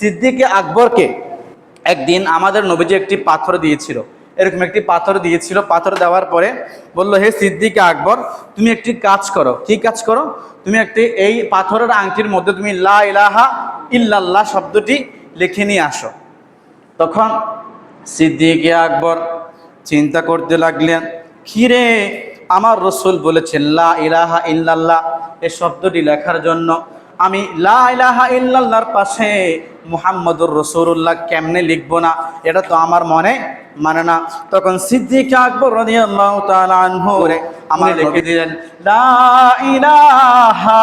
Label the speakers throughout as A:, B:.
A: সিদ্দিকে আকবরকে একদিন আমাদের নবীজি একটি পাথর দিয়েছিল। এরকম একটি পাথর দিয়েছিল। পাথর দেওয়ার পরে বলল, হে সিদ্দিকে আকবর, তুমি একটি কাজ করো। কি কাজ করো? তুমি একটি, এই পাথরের আংটির মধ্যে তুমি লা ইলাহা ইল্লাল্লাহ শব্দটি লিখে নিয়ে আসো। তখন সিদ্দিকে আকবর চিন্তা করতে লাগলেন কিরে আমার রসুল বলেছেন লা ইলাহা ইল্লাল্লাহ এই শব্দটি লেখার জন্য আমি লা ইলাহা ইল্লাল্লাহর পাশে মুহাম্মদুর রসুল্লাহ কেমনে লিখব না? এটা তো আমার মনে মানে না। তখন সিদ্দিক আকবর রাদিয়াল্লাহু তাআলা আনহু আমার লিখে দিলেন লা ইলাহা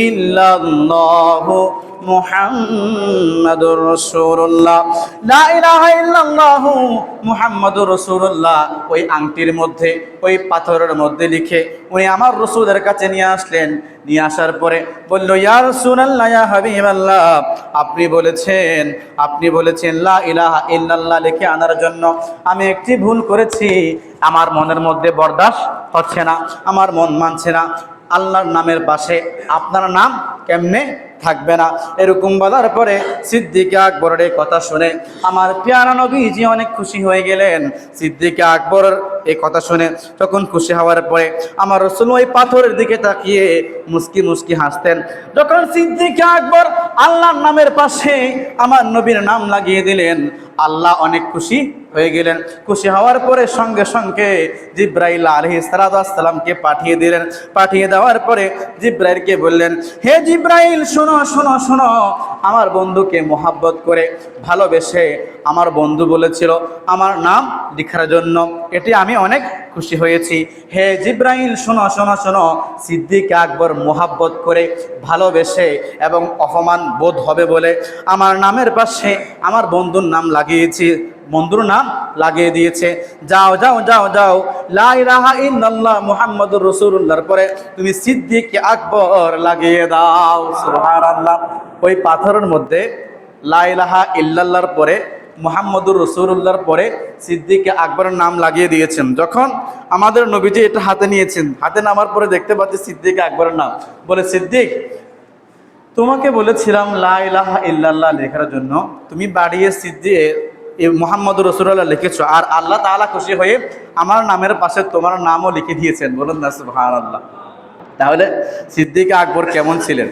A: ইল্লাল্লাহু মুহাম্মাদুর রাসূলুল্লাহ। লা ইলাহা ইল্লাল্লাহ মুহাম্মাদুর রাসূলুল্লাহ। ওই আংটির মধ্যে, ওই পাথরের মধ্যে লিখে উনি আমার রসুলের কাছে নিয়ে আসলেন। নিয়ে আসার পরে বলল, ইয়া রাসূলুল্লাহ, ইয়া হাবিবাল্লাহ। আপনি বলেছেন আপনি বলেছেন, লা ইলাহা ইল্লাল্লাহ লিখে আনার জন্য। আমি একটি ভুল করেছি। আমার মনের মধ্যে বরদাস্ত হচ্ছে না। আমার মন মানছে না। আল্লাহর নামের পাশে আপনার নাম কেমনে থাকবে না। এরকম বলার পরে সিদ্দিকে আকবরের এই কথা শুনে আমার পেয়ারা নবীজি অনেক খুশি হয়ে গেলেন। সিদ্দিকে আকবরের এই কথা শুনে তখন খুশি হওয়ার পরে আমার রসুল ওই পাথরের দিকে তাকিয়ে মুস্কি মুস্কি হাসতেন। যখন সিদ্দিকে আকবর আল্লাহর নামের পাশে আমার নবীর নাম লাগিয়ে দিলেন, আল্লাহ অনেক খুশি হয়ে গেলেন। খুশি হওয়ার পরে সঙ্গে সঙ্গে জিব্রাইল আলহি সালামকে পাঠিয়ে দিলেন। পাঠিয়ে দেওয়ার পরে জিব্রাইলকে বললেন, হে জিব্রাইল, শোনো শোনো শোনো আমার বন্ধুকে মোহাব্বত করে ভালোবেসে আমার বন্ধু বলেছিল, আমার নাম লিখার জন্য। এটি আমি অনেক খুশি হয়েছি। হে জিব্রাইল, শোনো শোনো শোনো, সিদ্দিক আকবর মোহাব্বত করে ভালোবেসে এবং অপমান বোধ হবে বলে আমার নামের পাশে আমার বন্ধুর নাম লাগিয়েছি, বন্ধুর নাম লাগিয়ে দিয়েছে। যাও যাও যাও যাও, লা ইলাহা ইল্লাল্লাহ মুহাম্মাদুর রাসূলুল্লাহর পরে তুমি সিদ্দিক আকবর লাগিয়ে দাও। ওই পাথরের মধ্যে লা ইলাহা ইল্লাল্লাহর পরে, মোহাম্মদুর রসুল্লাহর পরে সিদ্দিকে আকবরের নাম লাগিয়ে দিয়েছেন। যখন আমাদের নবীজি এটা হাতে নিয়েছেন, হাতে নামার পরে দেখতে পাচ্ছি সিদ্দিকে আকবরের নাম। বলে, সিদ্দিক, তোমাকে বলেছিলাম লা ইলাহা ইল্লাল্লাহ লেখার জন্য, তুমি বাড়িয়ে সিদ্ধি মোহাম্মদ রসুল্লাহ লিখেছো আর আল্লাহ তাআলা খুশি হয়ে আমার নামের পাশে তোমার নামও লিখে দিয়েছেন। বলুন না সুহান আল্লাহ তাহলে সিদ্দিক আকবর কেমন ছিলেন?